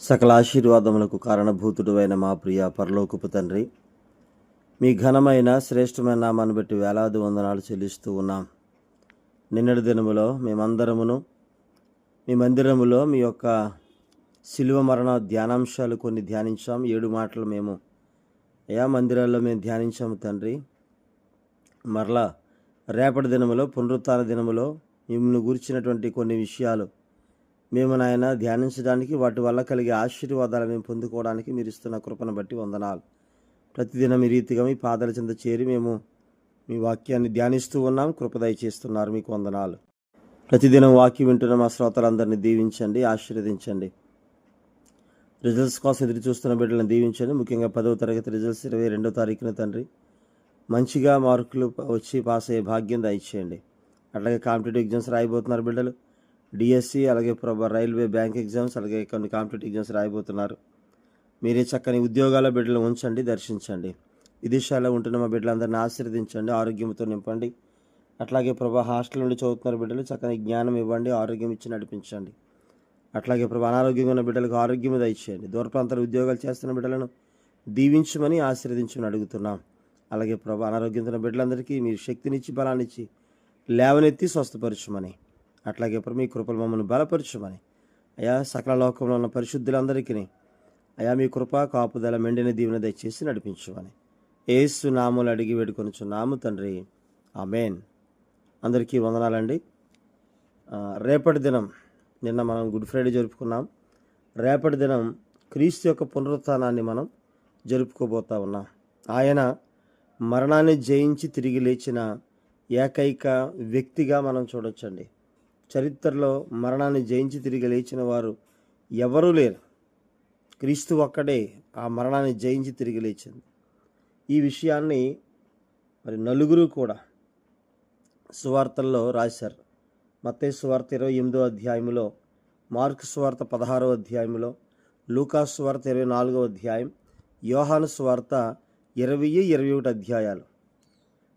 సకల ఆశీర్వాదములకు కారణభూతుడువైన మా ప్రియ పరలోకపు తండ్రి మీ ఘనమైన శ్రేష్టమైన నామాన్ని బట్టి వేలాది వందనాలు చెల్లిస్తూ ఉన్నాం. నిన్నటి దినములో మేమందరమును మీ మందిరములో మీ యొక్క శిలువ మరణ ధ్యానాంశాలు కొన్ని ధ్యానించాం. ఏడు మాటలు మేము అయా మందిరాల్లో మేము ధ్యానించాము తండ్రి. మరలా రేపటి దినములో పునరుత్న దినములో మిమ్మల్ని గురించినటువంటి కొన్ని విషయాలు మేము నాయన ధ్యానించడానికి వాటి వల్ల కలిగే ఆశీర్వాదాలు మేము పొందుకోవడానికి మీరు ఇస్తున్న కృపను బట్టి వందనాలు. ప్రతిదినం మీ రీతిగా మీ పాదాల చెంత చేరి మేము మీ వాక్యాన్ని ధ్యానిస్తూ ఉన్నాం. కృపదయ చేస్తున్నారు మీకు వందనాలు. ప్రతిదినం వాక్యం వింటున్న మా శ్రోతలందరినీ దీవించండి ఆశీర్వదించండి. రిజల్ట్స్ కోసం ఎదురు చూస్తున్న బిడ్డలను దీవించండి. ముఖ్యంగా పదవ తరగతి రిజల్ట్స్ ఇరవై రెండో తారీఖున తండ్రి. మంచిగా మార్కులు వచ్చి పాస్ అయ్యే భాగ్యం దయచేయండి. అట్లాగే కాంపిటేటివ్ ఎగ్జామ్స్ రాయబోతున్నారు బిడ్డలు. డిఎస్సి అలాగే ప్రభా రైల్వే బ్యాంక్ ఎగ్జామ్స్ అలాగే కొన్ని కాంపిటేటివ్ ఎగ్జామ్స్ రాయబోతున్నారు. మీరే చక్కని ఉద్యోగాల బిడ్డలు ఉంచండి దర్శించండి. విదేశాల్లో ఉంటున్న మా బిడ్డలందరినీ ఆశీర్వదించండి ఆరోగ్యంతో నింపండి. అట్లాగే ప్రభా హాస్టల్ నుండి చదువుతున్న బిడ్డలు చక్కని జ్ఞానం ఇవ్వండి ఆరోగ్యం ఇచ్చి నడిపించండి. అట్లాగే ప్రభా అనారోగ్యంగా ఉన్న బిడ్డలకు ఆరోగ్యం దయచేయండి. దూర ప్రాంతాల ఉద్యోగాలు చేస్తున్న బిడ్డలను దీవించమని ఆశీర్వదించమని అడుగుతున్నాం. అలాగే ప్రభా అనారోగ్యంతో ఉన్న బిడ్డలందరికీ మీరు శక్తినిచ్చి బలాన్నిచ్చి లేవనెత్తి స్వస్థపరచమని అట్లాగే ప్రభు మీ కృపలు మమ్మల్ని బలపరచమని. అయా సకల లోకంలో ఉన్న పరిశుద్ధులందరికీ అయా మీ కృప కాపుదల మెండిన దీవెన దయచేసి నడిపించమని. ఏసు నాములు అడిగి వేడుకొనుచున్నాము తండ్రి. ఆమెన్. అందరికీ వందనాలండి. రేపటి దినం నిన్న మనం గుడ్ ఫ్రైడే జరుపుకున్నాం. రేపటి దినం క్రీస్తు యొక్క పునరుత్థానాన్ని మనం జరుపుకోబోతా ఉన్నాం. ఆయన మరణాన్ని జయించి తిరిగి లేచిన ఏకైక వ్యక్తిగా మనం చూడొచ్చండి. చరిత్రలో మరణాన్ని జయించి తిరిగి లేచిన వారు ఎవరూ లేరు. క్రీస్తు ఒక్కడే ఆ మరణాన్ని జయించి తిరిగి లేచింది. ఈ విషయాన్ని మరి నలుగురు కూడా సువార్తల్లో రాశారు. మత్తే సువార్త ఇరవై ఎనిమిదో అధ్యాయంలో మార్కు సువార్త పదహారో అధ్యాయంలో లూకా సువార్త ఇరవై నాలుగో అధ్యాయం యోహాను సువార్త ఇరవై ఇరవై ఒకటి అధ్యాయాలు.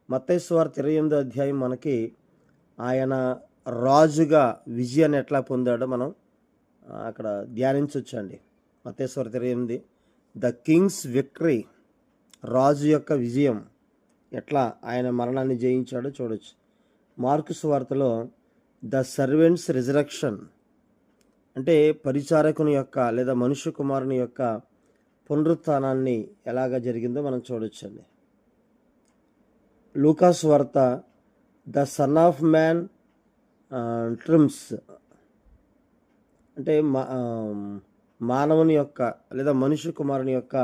మత్తే సువార్త ఇరవై ఎనిమిదో అధ్యాయం మనకి ఆయన రాజుగా విజయాన్ని ఎట్లా పొందాడో మనం అక్కడ ధ్యానించవచ్చండి అండి మతేశ్వర ఇరవై ఎనిమిది. ద కింగ్స్ విక్టరీ రాజు యొక్క విజయం ఎట్లా ఆయన మరణాన్ని జయించాడో చూడొచ్చు. మార్కుస్ వార్తలో ద సర్వెంట్స్ రిజరక్షన్ అంటే పరిచారకుని యొక్క లేదా మనుష్య కుమారుని యొక్క పునరుత్నాన్ని ఎలాగ జరిగిందో మనం చూడొచ్చండి. లూకాస్ వార్త ద సన్ ఆఫ్ మ్యాన్ ట్రిమ్స్ అంటే మా మానవుని యొక్క లేదా మనుష్య కుమారుని యొక్క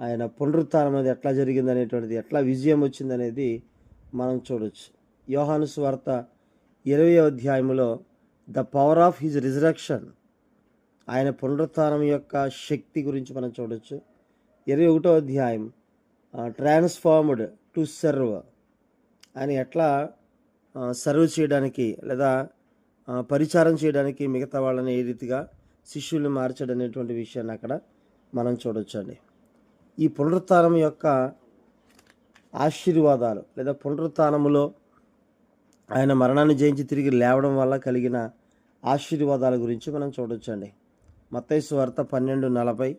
ఆయన పునరుత్నం అనేది ఎట్లా జరిగింది అనేటువంటిది ఎట్లా విజయం వచ్చిందనేది మనం చూడొచ్చు. యోహాను స్వార్త ఇరవై అధ్యాయంలో the power of his resurrection. ఆయన పునరుత్నం యొక్క శక్తి గురించి మనం చూడొచ్చు. ఇరవై ఒకటో అధ్యాయం ట్రాన్స్ఫార్మ్డ్ టు సర్వ్. ఆయన ఎట్లా సర్వ్ చేయడానికి లేదా పరిచారం చేయడానికి మిగతా వాళ్ళని ఏ రీతిగా శిష్యుల్ని మార్చడం అనేటువంటి విషయాన్ని అక్కడ మనం చూడొచ్చండి. ఈ పునరుత్నం యొక్క ఆశీర్వాదాలు లేదా పునరుత్నములో ఆయన మరణాన్ని జయించి తిరిగి లేవడం వల్ల కలిగిన ఆశీర్వాదాల గురించి మనం చూడొచ్చండి. మత్తయి వార్త పన్నెండు నలభై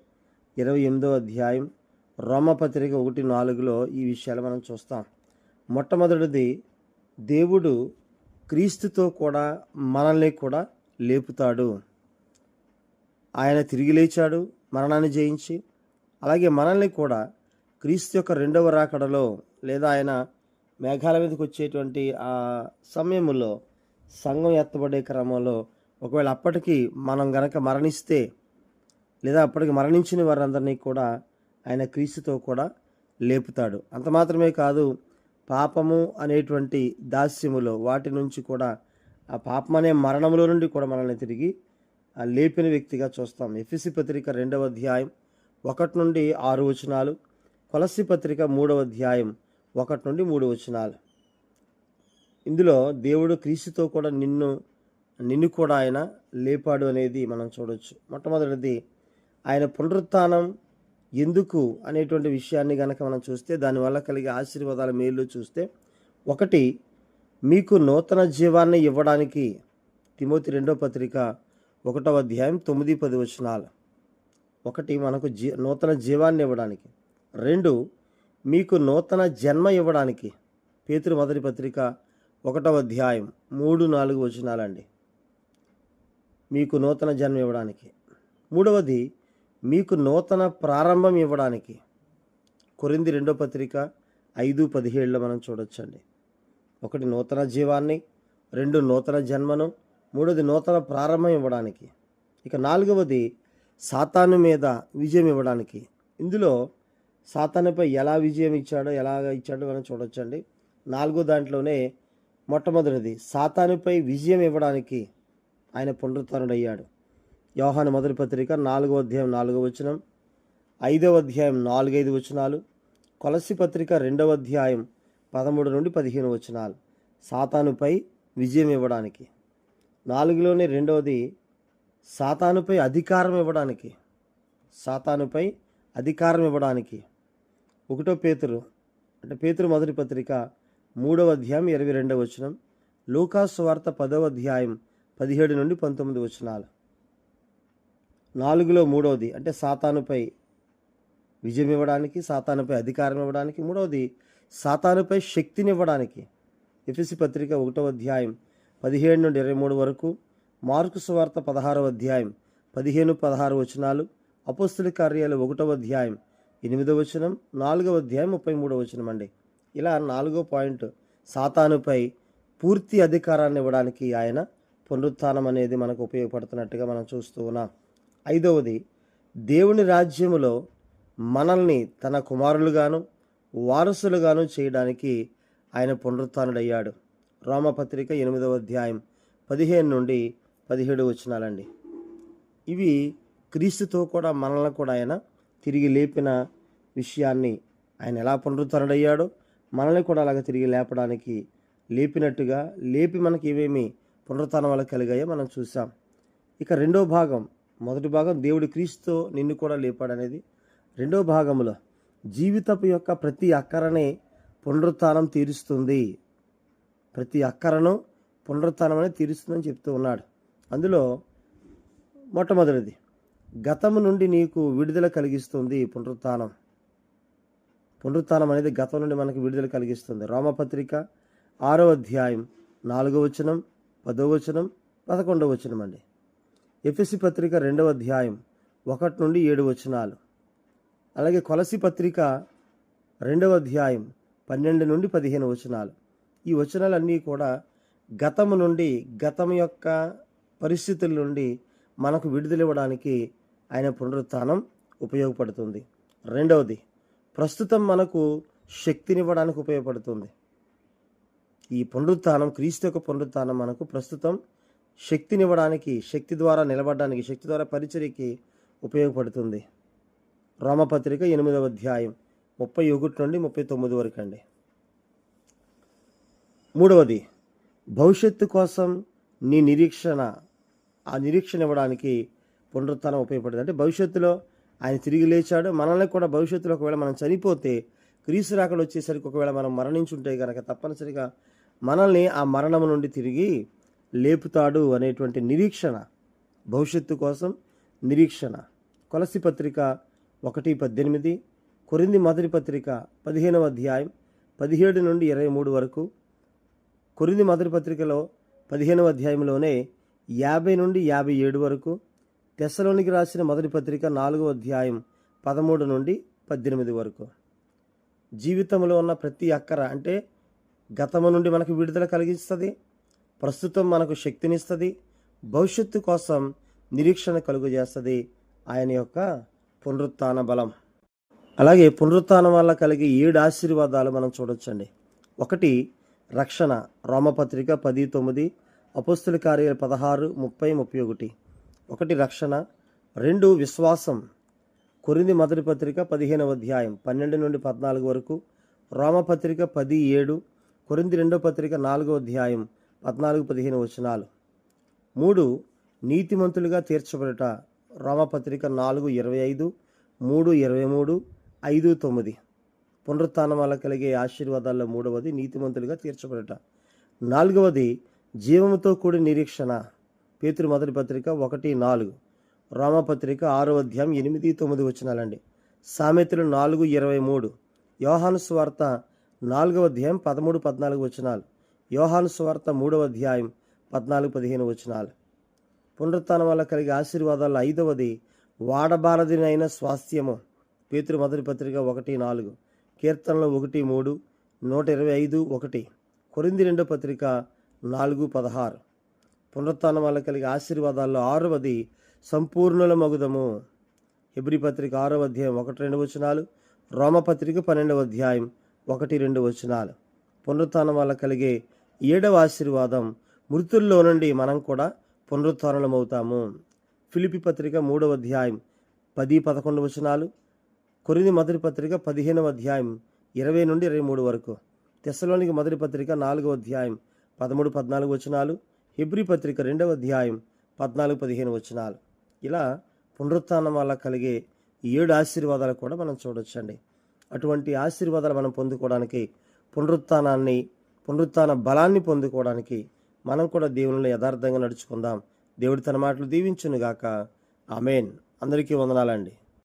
ఇరవై ఎనిమిదో అధ్యాయం రోమపత్రిక ఒకటి నాలుగులో ఈ విషయాలు మనం చూస్తాం. మొట్టమొదటిది దేవుడు క్రీస్తుతో కూడా మనల్ని కూడా లేపుతాడు. ఆయన తిరిగి లేచాడు మరణాన్ని జయించి అలాగే మనల్ని కూడా క్రీస్తు యొక్క రెండవ రాకడలో లేదా ఆయన మేఘాల మీదకి వచ్చేటువంటి ఆ సమయంలో సంఘం ఎత్తబడే క్రమంలో ఒకవేళ అప్పటికి మనం గనక మరణిస్తే లేదా అప్పటికి మరణించిన వారందరినీ కూడా ఆయన క్రీస్తుతో కూడా లేపుతాడు. అంత మాత్రమే కాదు పాపము అనేటువంటి దాస్యములో వాటి నుంచి కూడా ఆ పాపం అనే మరణములో నుండి కూడా మనల్ని తిరిగి ఆ లేపిన వ్యక్తిగా చూస్తాం. ఎఫ్ఎసి పత్రిక రెండవ అధ్యాయం ఒకటి నుండి ఆరు వచనాలు కొలసి పత్రిక మూడవ అధ్యాయం ఒకటి నుండి మూడు వచనాలు. ఇందులో దేవుడు క్రీస్తుతో కూడా నిన్ను నిన్ను కూడా ఆయన లేపాడు అనేది మనం చూడవచ్చు మొట్టమొదటిది ఆయన పునరుత్థానం ఎందుకు అనేటువంటి విషయాన్ని కనుక మనం చూస్తే దానివల్ల కలిగే ఆశీర్వాదాల మేలు చూస్తే ఒకటి మీకు నూతన జీవాన్ని ఇవ్వడానికి తిమోతి రెండో పత్రిక ఒకటవ అధ్యాయం తొమ్మిది పది వచనాలు. ఒకటి మనకు జీ నూతన జీవాన్ని ఇవ్వడానికి. రెండు మీకు నూతన జన్మ ఇవ్వడానికి. పేతురు మొదటి పత్రిక ఒకటవ అధ్యాయం మూడు నాలుగు వచనాలండి. మీకు నూతన జన్మ ఇవ్వడానికి. మూడవది మీకు నూతన ప్రారంభం ఇవ్వడానికి. కొరింది రెండో పత్రిక ఐదు పదిహేడులో మనం చూడొచ్చండి. ఒకటి నూతన జీవాన్ని రెండు నూతన జన్మను మూడోది నూతన ప్రారంభం ఇవ్వడానికి. ఇక నాలుగవది సాతాను మీద విజయం ఇవ్వడానికి. ఇందులో సాతానుపై ఎలా విజయం ఇచ్చాడో ఎలాగ ఇచ్చాడో మనం చూడొచ్చండి. నాలుగో దాంట్లోనే మొట్టమొదటిది సాతానుపై విజయం ఇవ్వడానికి ఆయన పునరుద్ధరణుడయ్యాడు. యోహాను మొదటి పత్రిక నాలుగో అధ్యాయం నాలుగో వచనం ఐదవ అధ్యాయం నాలుగైదు వచనాలు కొలసి పత్రిక రెండవ అధ్యాయం పదమూడు నుండి పదిహేను వచనాలు సాతానుపై విజయం ఇవ్వడానికి. నాలుగులోని రెండవది సాతానుపై అధికారం ఇవ్వడానికి. సాతానుపై అధికారం ఇవ్వడానికి. ఒకటో పేతురు అంటే పేతురు మొదటి పత్రిక మూడవ అధ్యాయం ఇరవై రెండవ వచనం లూకాసు వార్త పదవ అధ్యాయం పదిహేడు నుండి పంతొమ్మిది వచనాలు. నాలుగులో మూడవది అంటే సాతానుపై విజయం ఇవ్వడానికి సాతానుపై అధికారం ఇవ్వడానికి మూడవది సాతానుపై శక్తిని ఇవ్వడానికి ఎఫ్ఎసి పత్రిక ఒకటవ అధ్యాయం పదిహేడు నుండి ఇరవై మూడు వరకు మార్కు సువార్త పదహారవ అధ్యాయం పదిహేను పదహారు వచనాలు అపోస్తుల కార్యాలు ఒకటవ అధ్యాయం ఎనిమిదవ వచనం నాలుగవ అధ్యాయం ముప్పై మూడవ వచనం అండి. ఇలా నాలుగో పాయింట్ సాతానుపై పూర్తి అధికారాన్ని ఇవ్వడానికి ఆయన పునరుత్థానం అనేది మనకు ఉపయోగపడుతున్నట్టుగా మనం చూస్తూ ఉన్నాం. ఐదవది దేవుని రాజ్యములో మనల్ని తన కుమారులుగాను వారసులుగాను చేయడానికి ఆయన పునరుత్డయ్యాడు. రోమపత్రిక ఎనిమిదవ అధ్యాయం పదిహేను నుండి పదిహేడు వచనాలండి. ఇవి క్రీస్తుతో కూడా మనల్ని కూడా ఆయన తిరిగి లేపిన విషయాన్ని ఆయన ఎలా పునరుద్ధరణయ్యాడో మనల్ని కూడా అలాగ తిరిగి లేపడానికి లేపినట్టుగా లేపి మనకి ఏమేమి పునరుత్నం వల్ల కలిగాయో మనం చూసాం ఇక రెండో భాగం మొదటి భాగం దేవుడు క్రీస్తు నిన్ను కూడా లేపాడనేది. రెండో భాగంలో జీవితపు యొక్క ప్రతి అక్కరనే పునరుత్నం తీరుస్తుంది. ప్రతి అక్కరను పునరుత్నం అనేది తీరుస్తుందని చెప్తూ ఉన్నాడు. అందులో మొట్టమొదటిది గతము నుండి నీకు విడుదల కలిగిస్తుంది పునరుత్నం పునరుత్నం అనేది గతం నుండి మనకు విడుదల కలిగిస్తుంది. రోమపత్రిక ఆరో అధ్యాయం నాలుగో వచనం పదో వచనం పదకొండవ వచనం అండి. ఎఫెసి పత్రిక రెండవ అధ్యాయం ఒకటి నుండి ఏడు వచనాలు. అలాగే కొలసి పత్రిక రెండవ అధ్యాయం పన్నెండు నుండి పదిహేను వచనాలు. ఈ వచనాలన్నీ కూడా గతము నుండి గతం యొక్క పరిస్థితుల నుండి మనకు విడుదలివ్వడానికి ఆయన పునరుత్థానం ఉపయోగపడుతుంది. రెండవది ప్రస్తుతం మనకు శక్తినివ్వడానికి ఉపయోగపడుతుంది. ఈ పునరుత్థానం క్రీస్తు యొక్క పునరుత్థానం మనకు ప్రస్తుతం శక్తినివ్వడానికి శక్తి ద్వారా నిలబడడానికి శక్తి ద్వారా పరిచర్యకి ఉపయోగపడుతుంది. రోమపత్రిక ఎనిమిదవ అధ్యాయం ముప్పై ఒకటి నుండి ముప్పై తొమ్మిది వరకు అండి. మూడవది భవిష్యత్తు కోసం నీ నిరీక్షణ ఆ నిరీక్షణ ఇవ్వడానికి పునరుత్నం ఉపయోగపడుతుంది. అంటే భవిష్యత్తులో ఆయన తిరిగి లేచాడు. మనల్ని కూడా భవిష్యత్తులో ఒకవేళ మనం చనిపోతే క్రీస్తు రాకడ వచ్చేసరికి ఒకవేళ మనం మరణించుంటే కనుక తప్పనిసరిగా మనల్ని ఆ మరణం నుండి తిరిగి లేపుతాడు అనేటువంటి నిరీక్షణ భవిష్యత్తు కోసం నిరీక్షణ. కొలసి పత్రిక ఒకటి పద్దెనిమిది కొరింది మొదటి పత్రిక పదిహేనవ అధ్యాయం పదిహేడు నుండి ఇరవై మూడు వరకు. కొరింది మొదటి పత్రికలో పదిహేనవ అధ్యాయంలోనే యాభై నుండి యాభై ఏడు వరకు. తెస్సలోనికి రాసిన మొదటి పత్రిక నాలుగో అధ్యాయం పదమూడు నుండి పద్దెనిమిది వరకు. జీవితంలో ఉన్న ప్రతి అక్కర అంటే గతము నుండి మనకు విడుదల కలిగిస్తుంది. ప్రస్తుతం మనకు శక్తినిస్తుంది భవిష్యత్తు కోసం నిరీక్షణ కలుగజేస్తుంది ఆయన యొక్క పునరుత్న బలం. అలాగే పునరుత్నం వల్ల కలిగే ఏడు ఆశీర్వాదాలు మనం చూడొచ్చండి. ఒకటి రక్షణ. రోమపత్రిక పది తొమ్మిది అపుస్తుల కార్యాలు పదహారు ముప్పై ముప్పై ఒకటి. ఒకటి రక్షణ. రెండు విశ్వాసం. కొరింది మొదటి పత్రిక పదిహేనవ అధ్యాయం పన్నెండు నుండి పద్నాలుగు వరకు. రోమపత్రిక పది ఏడు కొరింది రెండో పత్రిక నాలుగో అధ్యాయం పద్నాలుగు పదిహేను వచనాలు. మూడు నీతిమంతులుగా తీర్చబడట. రోమపత్రిక నాలుగు ఇరవై ఐదు మూడు ఇరవై మూడు ఐదు తొమ్మిది. పునరుత్థానం వల్ల కలిగే ఆశీర్వాదాల్లో మూడవది నీతిమంతులుగా తీర్చబడట. నాలుగవది జీవముతో కూడిన నిరీక్షణ. పేతురు మొదటి పత్రిక ఒకటి నాలుగు. రోమపత్రిక ఆరో అధ్యాయం ఎనిమిది తొమ్మిది వచనాలండి. సామెతలు నాలుగు ఇరవై మూడు. యోహాను స్వార్త నాలుగవ అధ్యాయం పదమూడు పద్నాలుగు వచనాలు. యోహాను సువార్త మూడవ అధ్యాయం పద్నాలుగు పదిహేను వచనాలు. పునరుత్థానం వల్ల కలిగే ఆశీర్వాదాల్లో ఐదవది వాడబారదినైన స్వాస్థ్యము. పేతురు మొదటి పత్రిక ఒకటి నాలుగు కీర్తనలు ఒకటి మూడు నూట ఇరవై ఐదు ఒకటి కొరింది రెండో పత్రిక నాలుగు పదహారు. పునరుత్థానం వల్ల కలిగే ఆశీర్వాదాల్లో ఆరవది సంపూర్ణుల మగుదము. హెబ్రి పత్రిక ఆరవ అధ్యాయం ఒకటి రెండు వచనాలు రోమపత్రిక పన్నెండవ అధ్యాయం ఒకటి రెండు వచనాలు. పునరుత్థానం వల్ల కలిగే ఏడవ ఆశీర్వాదం మృతుల్లో నుండి మనం కూడా పునరుత్నమవుతాము ఫిలిపి పత్రిక మూడవ అధ్యాయం పది పదకొండు వచనాలు కొరింది మొదటి పత్రిక పదిహేనవ అధ్యాయం ఇరవై నుండి ఇరవై మూడు వరకు తెస్సలోనికి మొదటి పత్రిక నాలుగవ అధ్యాయం పదమూడు పద్నాలుగు వచనాలు హిబ్రి పత్రిక రెండవ అధ్యాయం పద్నాలుగు పదిహేను వచనాలు. ఇలా పునరుత్నం వల్ల కలిగే ఏడు ఆశీర్వాదాలు కూడా మనం చూడొచ్చండి. అటువంటి ఆశీర్వాదాలు మనం పొందుకోవడానికి పునరుత్నాన్ని పునరుత్న బలాన్ని పొందుకోవడానికి మనం కూడా దేవునిలో యథార్థంగా నడుచుకుందాం. దేవుడి తన మాటలు దీవించునుగాక. ఆమెన్. అందరికీ వందనాలండి.